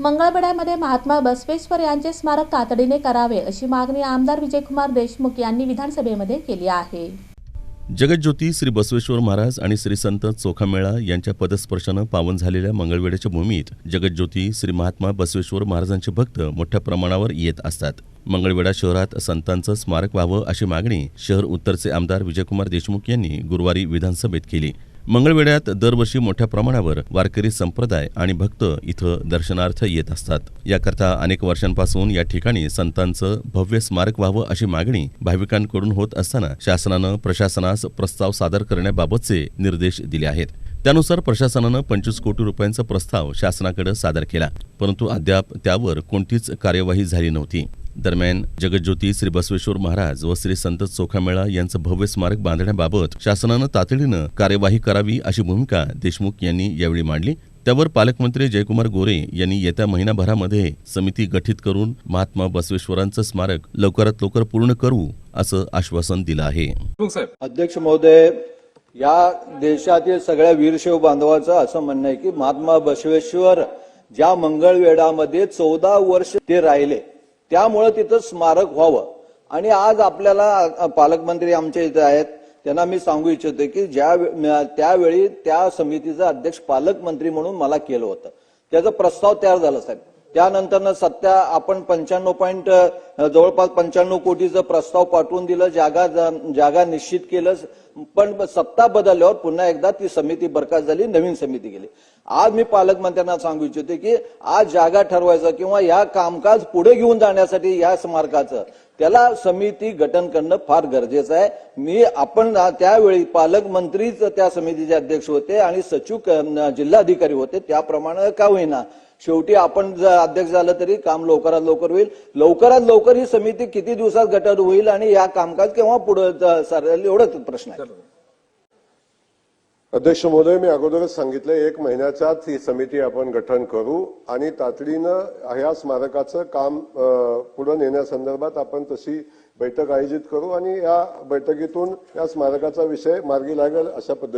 मंगळवेढ्यामध्ये महात्मा बसवेश्वर यांचे स्मारक तातडीने करावे अशी मागणी आमदार विजयकुमार देशमुख यांनी विधानसभेमध्ये केली आहे. जगज्योती श्री बसवेश्वर महाराज आणि श्री संत चोखामेळा यांच्या पदस्पर्शानं पावन झालेल्या मंगळवेड्याच्या भूमीत जगज्योती श्री महात्मा बसवेश्वर महाराजांचे भक्त मोठ्या प्रमाणावर येत असतात. मंगळवेढा शहरात संतांचं स्मारक व्हावं अशी मागणी शहर उत्तरचे आमदार विजयकुमार देशमुख यांनी गुरुवारी विधानसभेत केली. मंगळवेढ्यात दरवर्षी मोठ्या प्रमाणावर वारकरी संप्रदाय आणि भक्त इथं दर्शनार्थ येत असतात. याकरता अनेक वर्षांपासून या ठिकाणी संतांचं भव्य स्मारक व्हावं अशी मागणी भाविकांकडून होत असताना शासनानं प्रशासनास प्रस्ताव सादर करण्याबाबतचे निर्देश दिले आहेत. त्यानुसार प्रशासनानं पंचवीस कोटी रुपयांचा प्रस्ताव शासनाकडे सादर केला परंतु अद्याप त्यावर कोणतीच कार्यवाही झाली नव्हती. दरम्यान जगज्योती श्री बसवेश्वर महाराज व श्री संत चोखामेळा यांचं भव्य स्मारक बांधण्याबाबत शासनानं तातडीनं कार्यवाही करावी अशी भूमिका देशमुख यांनी यावेळी मांडली. त्यावर पालकमंत्री जयकुमार गोरे यांनी येत्या महिनाभरामध्ये समिती गठीत करून महात्मा बसवेश्वरांचं स्मारक लवकरात लवकर पूर्ण करू असं आश्वासन दिलं आहे. देशमुख साहेब. अध्यक्ष महोदय या देशातील सगळ्या वीरशैव बांधवाचं असं म्हणणं आहे की महात्मा बसवेश्वर ज्या मंगळवेढामध्ये चौदा वर्ष ते राहिले त्यामुळं तिथं स्मारक व्हावं. आणि आज आपल्याला पालकमंत्री आमच्या इथे आहेत त्यांना मी सांगू इच्छितो की ज्या त्यावेळी त्या समितीचा अध्यक्ष पालकमंत्री म्हणून मला केलं होतं. त्याचा प्रस्ताव तयार झाला साहेब. त्यानंतरनं सत्या आपण पंच्याण्णव पॉईंट जवळपास पंच्याण्णव कोटीचं प्रस्ताव पाठवून दिलं जागा जागा निश्चित केलं पण सत्ता बदलल्यावर पुन्हा एकदा ती समिती बरखास्त झाली नवीन समिती गेली. आज मी पालकमंत्र्यांना सांगू इच्छितो की आज जागा ठरवायचं किंवा या कामकाज पुढे घेऊन जाण्यासाठी या स्मारकाचं त्याला समिती गठन करणं फार गरजेचं आहे. मी आपण त्यावेळी पालकमंत्रीच त्या समितीचे अध्यक्ष होते आणि सचिव जिल्हाधिकारी होते त्याप्रमाणे का होईना शेवटी आपण जर अध्यक्ष झालं तरी काम लवकरात लवकर होईल. लवकरात लवकर ही समिती किती दिवसात गटात होईल आणि या कामकाज केव्हा पुढे एवढंच प्रश्न आहे. अध्यक्ष महोदय मी अगोदरच सांगितलं एक महिन्याच्याच ही समिती आपण गठन करू आणि तातडीनं ह्या स्मारकाचं काम पुढे नेण्यासंदर्भात आपण तशी बैठक आयोजित करू आणि या बैठकीतून या स्मारकाचा विषय मार्गी लागेल अशा पद्धतीने.